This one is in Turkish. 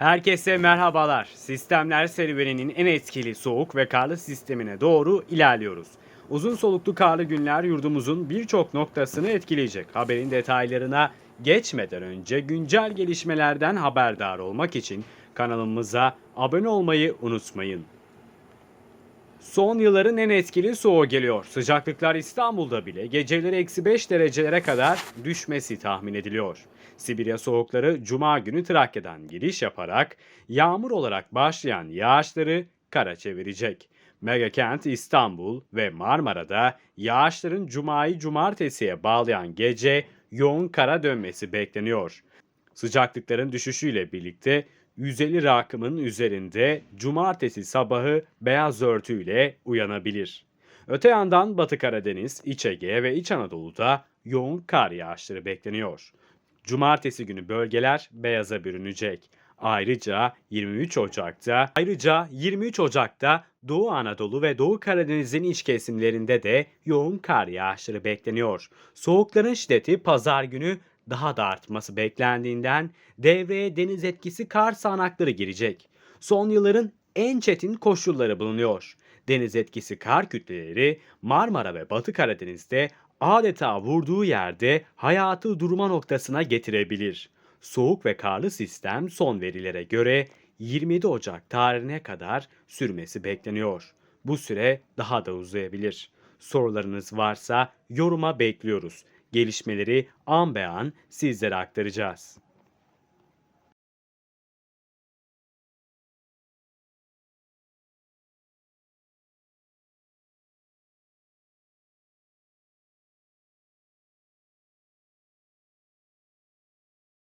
Herkese merhabalar. Sistemler serüveninin en etkili soğuk ve karlı sistemine doğru ilerliyoruz. Uzun soluklu karlı günler yurdumuzun birçok noktasını etkileyecek. Haberin detaylarına geçmeden önce güncel gelişmelerden haberdar olmak için kanalımıza abone olmayı unutmayın. Son yılların en etkili soğuğu geliyor. Sıcaklıklar İstanbul'da bile geceleri eksi 5 derecelere kadar düşmesi tahmin ediliyor. Sibirya soğukları Cuma günü Trakya'dan giriş yaparak yağmur olarak başlayan yağışları kara çevirecek. Megakent İstanbul ve Marmara'da yağışların Cuma'yı Cumartesi'ye bağlayan gece yoğun kara dönmesi bekleniyor. Sıcaklıkların düşüşüyle birlikte 150 rakımın üzerinde cumartesi sabahı beyaz örtüyle uyanabilir. Öte yandan Batı Karadeniz, İç Ege ve İç Anadolu'da yoğun kar yağışları bekleniyor. Cumartesi günü bölgeler beyaza bürünecek. Ayrıca 23 Ocak'ta ayrıca 23 Ocak'ta Doğu Anadolu ve Doğu Karadeniz'in iç kesimlerinde de yoğun kar yağışları bekleniyor. Soğukların şiddeti pazar günü daha da artması beklendiğinden devreye deniz etkisi kar sağanakları girecek. Son yılların en çetin koşulları bulunuyor. Deniz etkisi kar kütleleri Marmara ve Batı Karadeniz'de adeta vurduğu yerde hayatı durma noktasına getirebilir. Soğuk ve karlı sistem son verilere göre 27 Ocak tarihine kadar sürmesi bekleniyor. Bu süre daha da uzayabilir. Sorularınız varsa yoruma bekliyoruz. Gelişmeleri an be an sizlere aktaracağız.